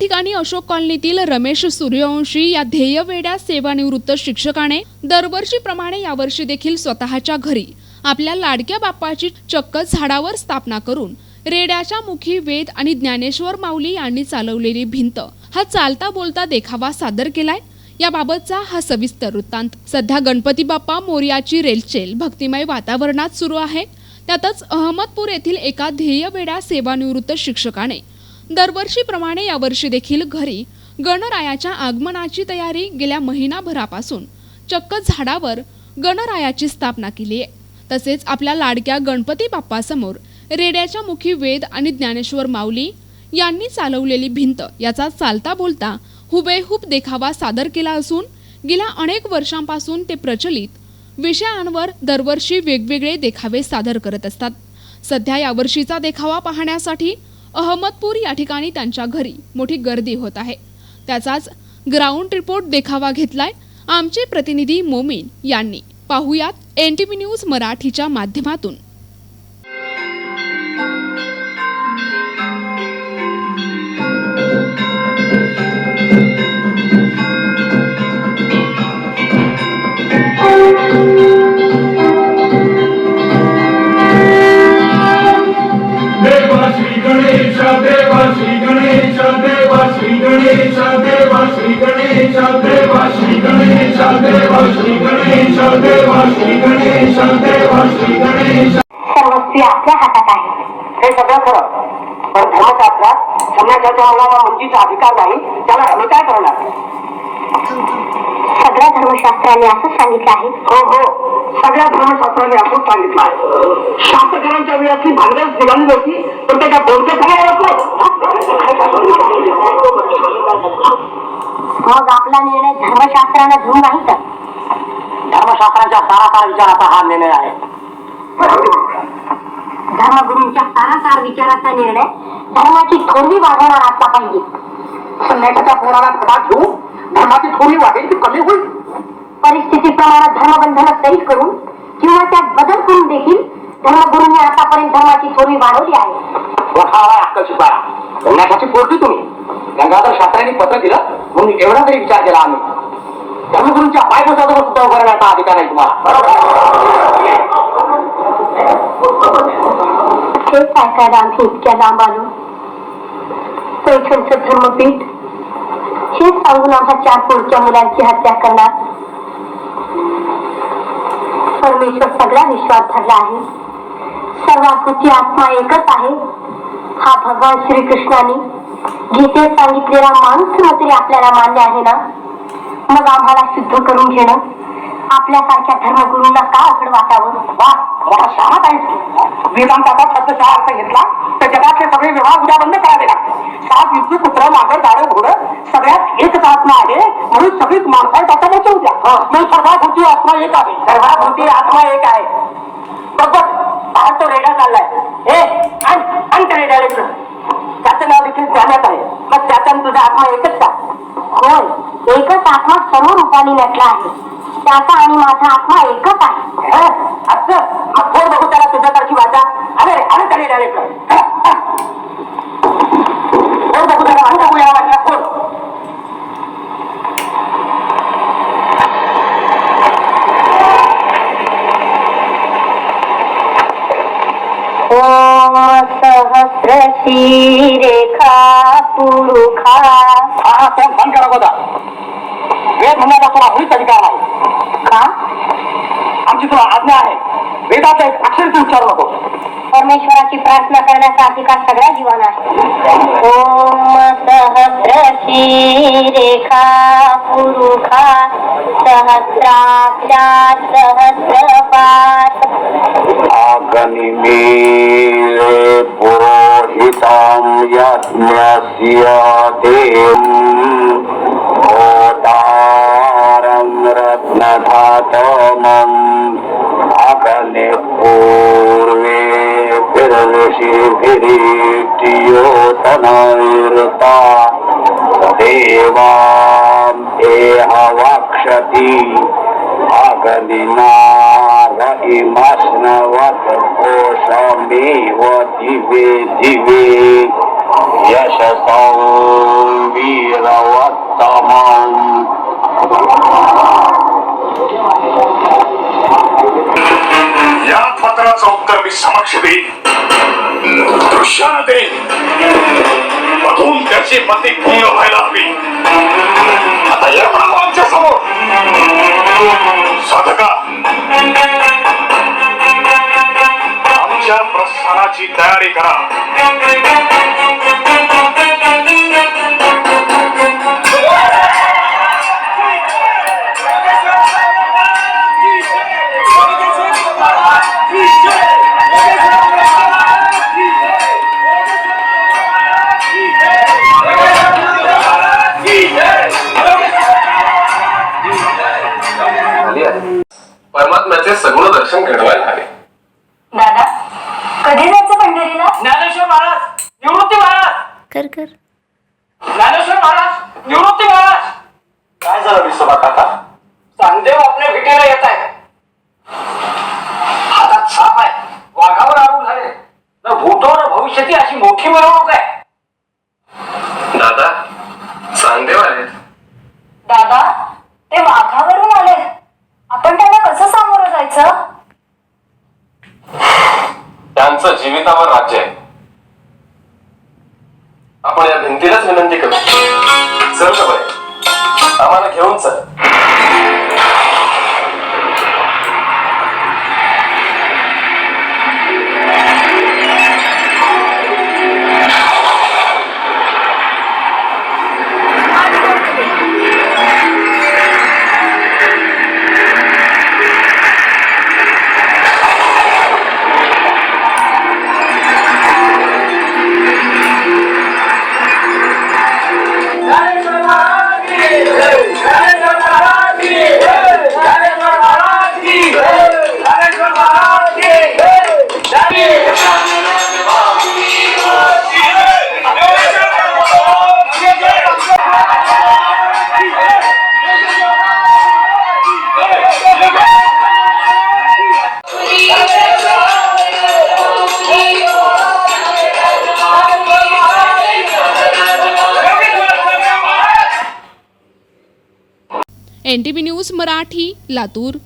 ठिकाणी अशोक कॉलनीतील रमेश सूर्यवंशी या ध्येयवेड्या सेवानिवृत्त शिक्षकाने दरवर्षीप्रमाणे यावर्षी देखील स्वतःच्या घरी आपल्या लाडक्या बाप्पाची चक्क झाडावर स्थापना करून रेड्याच्या मुखी वेद आणि ज्ञानेश्वर माऊली यांनी चालवलेली भिंत हा चालता बोलता देखावा सादर केलाय. याबाबतचा हा सविस्तर वृत्तांत. सध्या गणपती बाप्पा मोर्याची रेलचेल भक्तिमय वातावरणात सुरू आहे. त्यातच अहमदपूर येथील एका ध्येयवेड्या सेवानिवृत्त शिक्षकाने दरवर्षीप्रमाणे यावर्षी देखील घरी गणरायाच्या आगमनाची तयारी गेल्या महिनाभरापासून चक्क झाडावर गणरायाची स्थापना केली आहे. तसेच आपल्या लाडक्या गणपती बाप्पासमोर रेड्याच्या मुखी वेद आणि ज्ञानेश्वर माऊली यांनी चालवलेली भिंत याचा चालता बोलता हुबेहूब देखावा सादर केला असून गेल्या अनेक वर्षांपासून ते प्रचलित विषयांवर दरवर्षी वेगवेगळे देखावे सादर करत असतात. सध्या यावर्षीचा देखावा पाहण्यासाठी अहमदपूर या ठिकाणी त्यांच्या घरी मोठी गर्दी होत आहे. त्याचाच ग्राउंड रिपोर्ट देखावा घेतलाय. आमचे प्रतिनिधी मोमीन यांनी. पाहुयात एन टी व्ही न्यूज मराठीच्या माध्यमातून. गणेश देवा श्री गणेश देवा श्री गणेश देवा श्री गणेश देवा श्री गणेश सर्वस्वी आपल्या हातात आहे हे सगळं खरं पण धर्मशास्त्रात मुलाला मुंजीचा अधिकार नाही त्याला आम्ही काय करणार सगळ्या धर्मशास्त्राने असं सांगितलं आहे हो हो सगळ्या धर्मशास्त्राने असंच सांगितलं आहे शास्त्रकारांच्या वेळातली भांडण निघाली होती पण त्याच्या बोलते मग आपला निर्णय धर्मशास्त्रानं धरून नाही तर? धर्मशास्त्राच्या सारासार विचाराचा हा निर्णय आहे. धर्मगुरूंच्या सारासार विचाराचा निर्णय धर्माची थोरवी वाढवणार असला पाहिजे. संन्यासाच्या पोराला सभा ठेवू धर्माची थोडी वाढेल ती कमी होईल. परिस्थितीप्रमाणे धर्मबंधनं तरी करून किंवा त्यात बदल करून देखील धर्मगुरूंनी आतापर्यंत धर्माची थोरवी वाढवली आहे. मोठा हवाय अक्कल शिकवाया संन्यासाची पोरती तुम्ही गंगाधर पत्र दिलं म्हणून एवढा तरी विचार केला आम्ही. धर्मगुरूंच्या बायकोचा सुद्धा उभं राहण्याचा अधिकार आहे तुम्हाला. इतक्या लांब आलो. पैठणचं धर्मपीठ हेच सांगून आम्हा चार पुढच्या मुलांची हत्या करणार. परमेश्वर सगळ्या विश्वात धरला आहे. सर्वाकृती आत्मा एकच आहे. हा भगवान श्रीकृष्णाने गीतेत सांगितलेला माणूस तरी आपल्याला मान्य आहे ना? मग आम्हाला शुद्ध करून घेणं? आपल्यासारख्या धर्मगुरूंना का अवघड वाटावं? वा मोठा शहात आहे वेदांताचा शब्दशः अर्थ घेतला तर जगातले सगळे व्यवहार उद्या बंद करावे लागते सात युद्ध पुत्र मागं गाडं घोडं सगळ्यात एकच आत्मा आहे म्हणून सगळीच माणसं आता बचवू द्या. मग सर्वाभूती आत्मा एक आहे. सर्वाभूती आत्मा एक आहे. बघ बघ तो रेडा चाललाय. ए आणि आण त्या रेड्याला त्याचं नाव देखील जाण्यात आहे. मग त्याचा तुझा आत्मा एकच का? होय एकच आत्मा सर्व रूपाने नटला आहे. त्याचा आणि माझा आत्मा एकच आहे. असं. मग कोण बघू त्याला तुझ्यासारखी वाचा. अरे अरे त्या रेड्याला इकडं. हं? हं. फोड बघू त्याला आणि बघू या वाटला फोड ओम सहस्र रेखा पुरुखा। हा फोन बंद करा गोदा. वेद म्हणण्यापासून आपलीच अधिकार नाही. का? आमची तुला आज्ञा आहे. वेदाचा एक अक्षर तू उच्चारू नको. परमेश्वराची प्रार्थना करण्याचा अधिकार सगळ्या जीवांना आहे ओम सहस्र रेखा पुरुषा सहस्राख्या सहस्रपात. आगनिमीरे पुरोहितां रत्नधातमम्। पूर्वे देवा वक्षति अग्निना इमस्नवत् कोशमेव दिवे दिवे. यशसौ वीरवत्तमम् या पत्राचं उत्तर मी समक्ष देईन. दृश्यानं देईन. मधून त्याची मती पूर्ण व्हायला हवी. आता ये म्हणावं आमच्यासमोर. साधका. आमच्या प्रस्थानाची तयारी करा. दर्शन घडवायला आले दादा कधी जायचं पंढरीला? ज्ञानेश्वर महाराज निवृत्ती महाराज. कर कर. ज्ञानेश्वर महाराज निवृत्ती महाराज. काय झालं विसोबा काका? चांदेव आपल्या भेटीला येत आहे हातात साप आहे वाघावर आरूढ झाले न भूतो न भविष्यती अशी मोठी मिरवणूक आहे दादा चांगदेव आले दादा ते वाघावरून आले आपण त्यांना कसं सामोरं जायचं त्यांचं जीवितावर राज्य आहे आपण या भिंतीलाच विनंती करू. चल का बाई. आम्हाला घेऊन चल. N T V news Marathi Latur.